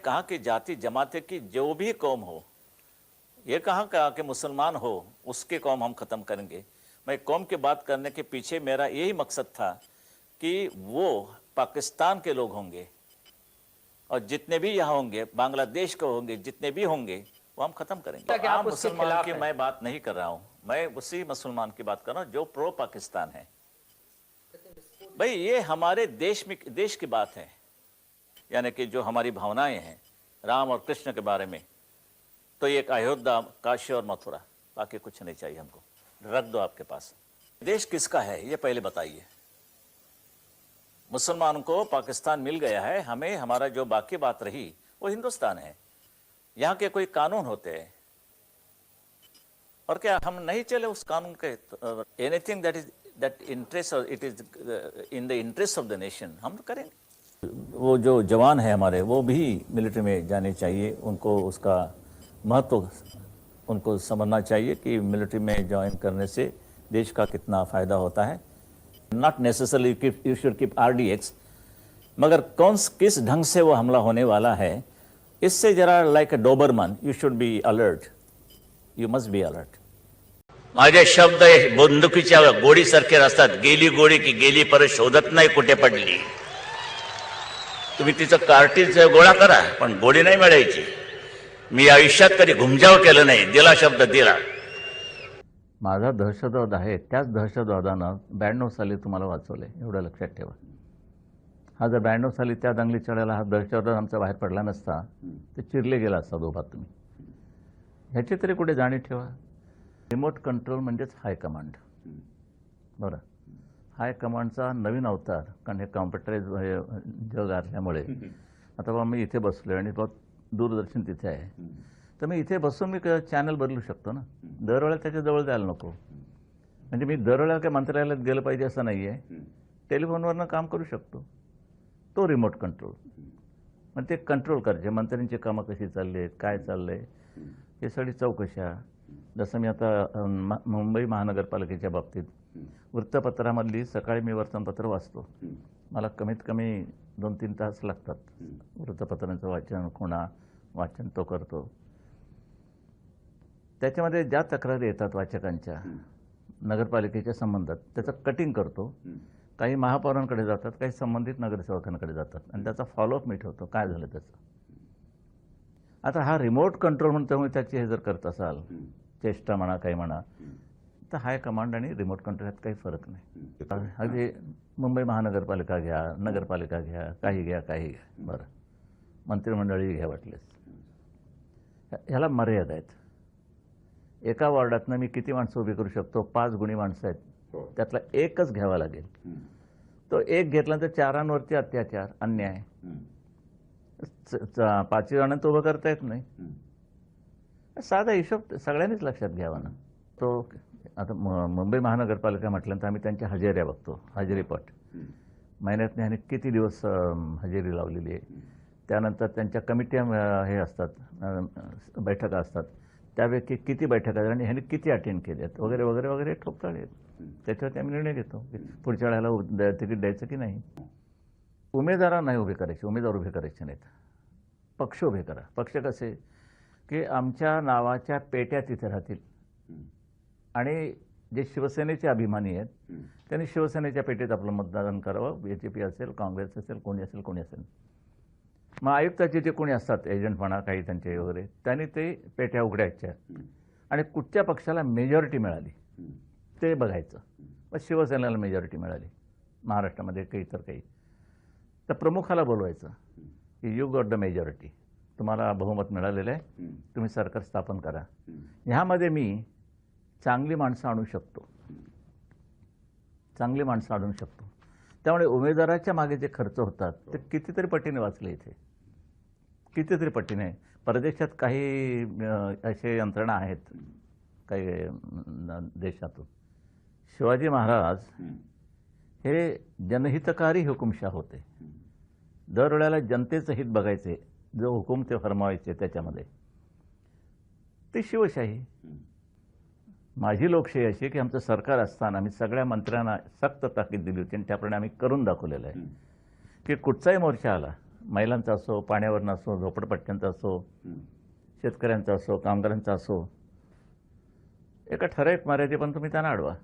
कहा कि जाति जमाते की जो भी कौम हो ये कहा कहा कि मुसलमान हो उसके कौम हम खत्म करेंगे। मैं कौम की बात करने के पीछे मेरा यही मकसद था कि वो पाकिस्तान के लोग होंगे और जितने भी यहाँ होंगे बांग्लादेश के होंगे जितने भी होंगे वो हम खत्म करेंगे। आप आम मुसलमान की मैं बात नहीं कर रहा हूँ। मैं उसी मुसलमान की बात कर रहा हूँ जो प्रो पाकिस्तान है भाई ये हमारे देश में देश की बात है। यानी कि जो हमारी भावनाएँ हैं, राम और कृष्ण के बारे में तो ये एक अयोध्या, काशी और मथुरा, बाकी कुछ नहीं चाहिए हमको। रख दो आपके पास। देश किसका है, ये पहले बताइए। मुसलमान को पाकिस्तान मिल गया है, हमें, हमारा जो बाकी बात रही, वो हिंदुस्तान है। यहाँ के कोई कानून होते हैं। और क्या हम नहीं चले उस कानून के anything that is that interest it is in the interest of the nation हम तो करेंगे। वो जो जवान है हमारे, वो भी मिलिट्री में जाने चाहिए। उनको उसका महत्व, उनको समझना चाहिए कि मिलिट्री में ज्वाइन करने से देश का कितना फ़ायदा होता है। Not necessarily you should keep R D X मगर कौन किस ढंग से वो हमला होने वाला है, इससे जरा like a Doberman you should be alert you must be alert माझे शब्द हे बंदुकीच्या गोडीसारखे असतात गेली गोडी की गेली परत शोधत नाही कुठे पडली. तुम्ही तिचं कार्टीज गोळा करा पण गोळी नाही मिळायची. मी आयुष्यात कधी घुमजाव केलं नाही दिला शब्द दिला. माझा दहशतवाद आहे त्याच दहशतवादानं ब्याण्णव साली तुम्हाला वाचवले एवढं लक्षात ठेवा. हा जर ब्याण्णव साली त्या दंगली चढायला हा दहशतवाद आमचा बाहेर पडला नसता ते चिरले गेला असता दोघात तुम्ही. ह्याची तरी कुठे जाणीव ठेवा. रिमोट कंट्रोल म्हणजेच हाय कमांड. बरं हाय कमांडचा नवीन अवतार कारण हे कॉम्प्युटराईज जग असल्यामुळे. आता बाबा मी इथे बसलो आणि बाबा दूरदर्शन तिथे आहे. तर मी इथे बसून मी चॅनल बदलू शकतो ना? दरवेळेला त्याच्याजवळ जायला नको. म्हणजे मी दरवेळेला काय मंत्रालयात गेलं पाहिजे असं नाही आहे टेलिफोनवरनं काम करू शकतो. तो रिमोट कंट्रोल मग ते कंट्रोल करायचे मंत्र्यांची कामं कशी चालली आहेत काय चाललं आहे हे सगळी चौकशा जसं मी आता मुंबई महानगरपालिकेच्या बाबतीत वृत्तपत्रामधली सकाळी मी वर्तमानपत्र वाचतो. मला कमीत कमी दोन तीन तास लागतात. वृत्तपत्रांचं वाचन खुणा वाचन तो करतो. त्याच्यामध्ये ज्या तक्रारी येतात वाचकांच्या नगरपालिकेच्या संबंधात त्याचं कटिंग करतो. काही महापौरांकडे जातात काही संबंधित नगरसेवकांकडे जातात. आणि त्याचा फॉलोअप मी ठेवतो काय झालं त्याचं. आता हा रिमोट कंट्रोल म्हणून त्यामुळे त्याची हे जर करत असाल चेष्टा म्हणा काही म्हणा तर हाय कमांड आणि रिमोट कंट्रोल यात काही फरक नाही. अगदी मुंबई महानगरपालिका घ्या नगरपालिका घ्या काही घ्या काही घ्या. बरं. मंत्रिमंडळी घ्या वाटलेस. ह्या- ह्याला मर्यादा आहेत. एका वॉर्डातनं मी किती माणसं उभी करू शकतो? पाच गुणी माणसं आहेत. त्यातला एकच घ्यावा लागेल. तो एक घेतल्यानंतर चारांवरती अत्याचार अन्याय. पाचही जणांना उभं करता येत नाही. साधा हिशोब सगळ्यांनीच लक्षात घ्यावा ना. तो आता मु- मुंबई महानगरपालिका म्हटल्यानंतर आम्ही त्यांच्या हजेऱ्या बघतो हजेरीपट. महिन्यातनं ह्याने किती दिवस हजेरी लावलेली आहे. त्यानंतर त्यांच्या कमिट्या हे असतात बैठका असतात. त्यापैकी किती बैठका आणि ह्याने किती अटेंड केल्यात वगैरे वगैरे वगैरे ठोकताळे आहेत. त्याच्यावरती आम्ही निर्णय घेतो की पुढच्या वेळेला तिकीट द्यायचं की नाही. उमेदवार नाही उभे करायचे उमेदवार उभे करायचे नाहीत. पक्ष उभे करा. पक्ष कसे? की आमच्या नावाच्या पेट्या तिथे राहतील. आणि जे शिवसेनेचे अभिमानी आहेत त्यांनी शिवसेनेच्या पेटीत आपलं मतदान करावं. बी जे पी असेल काँग्रेस असेल कोणी असेल कोणी असेल. मग आयुक्ताचे जे कोणी असतात एजंट म्हणा काही त्यांचे वगैरे त्यांनी ते पेट्या उघडायच्या आणि कुठच्या पक्षाला मेजॉरिटी मिळाली ते बघायचं. मग शिवसेनेला मेजॉरिटी मिळाली. महाराष्ट्रामध्ये काही तर काही. तर प्रमुखाला बोलवायचं की यू गॉट द मेजॉरिटी तुम्हाला बहुमत मिळालेलं आहे. तुम्ही सरकार स्थापन करा. ह्यामध्ये मी चांगली माणसं आणू शकतो. चांगली माणसं आणू शकतो. त्यामुळे उमेदवाराच्या मागे जे खर्च होतात ते कितीतरी पटीने वाचले इथे. कितीतरी पटीने. परदेशात काही असे यंत्रणा आहेत काही देशातून. शिवाजी महाराज हे जनहितकारी हुकुमशाह होते. दरवेळेला जनतेचं हित बघायचे जो हुकुम ते फरमावायचे त्याच्यामध्ये. ती शिवशाही. माझी लोकशाही अशी आहे की आमचं सरकार असताना आम्ही सगळ्या मंत्र्यांना सक्त ताकीद दिली होती आणि त्याप्रमाणे आम्ही करून दाखवलेलं आहे. की कुठचाही मोर्चा आला महिलांचा असो पाण्यावरनं असो झोपडपट्ट्यांचा असो शेतकऱ्यांचा असो कामगारांचा असो एका ठराविक मर्यादेपर्यंत तुम्ही त्यांना अडवा.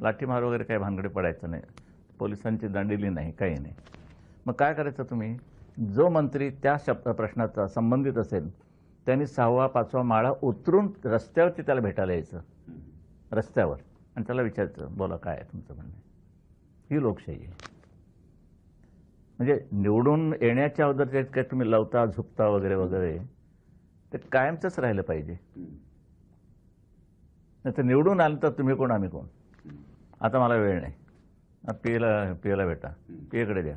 लाठीमार वगैरे काही भानगडी पडायचं नाही. पोलिसांची दंडिली नाही काही नाही. मग काय करायचं तुम्ही? जो मंत्री त्या शब्द प्रश्नाचा संबंधित असेल त्यांनी सहावा पाचवा माळा उतरून रस्त्यावरती त्याला भेटायला यायचं. रस्त्यावर. आणि त्याला विचारायचं बोला काय आहे तुमचं म्हणणं? ही लोकशाही आहे. म्हणजे निवडून येण्याच्या अगोदर ते काय तुम्ही लावता झुकता वगैरे वगैरे ते कायमचंच राहिलं पाहिजे. नाही तर निवडून आलं तर तुम्ही कोण आम्ही कोण? आता मला वेळ नाही. पियला पियला भेटा. पियकडे द्या.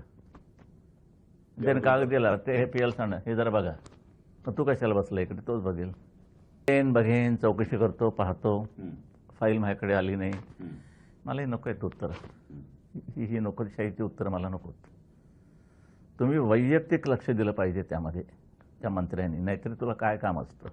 त्याने कागद दिला ते हे पियाला सांगा. हे जरा बघा. मग तू कशाला बसला इकडे? तोच बघेल. बघेन बघेन चौकशी करतो पाहतो. फाईल माझ्याकडे आली नाही. मलाही नको आहेत उत्तर. ही ही नोकरशाहीची उत्तरं मला नकोत तुम्ही वैयक्तिक लक्ष दिलं पाहिजे त्यामध्ये त्या मंत्र्यांनी. नाहीतरी तुला काय काम असतं?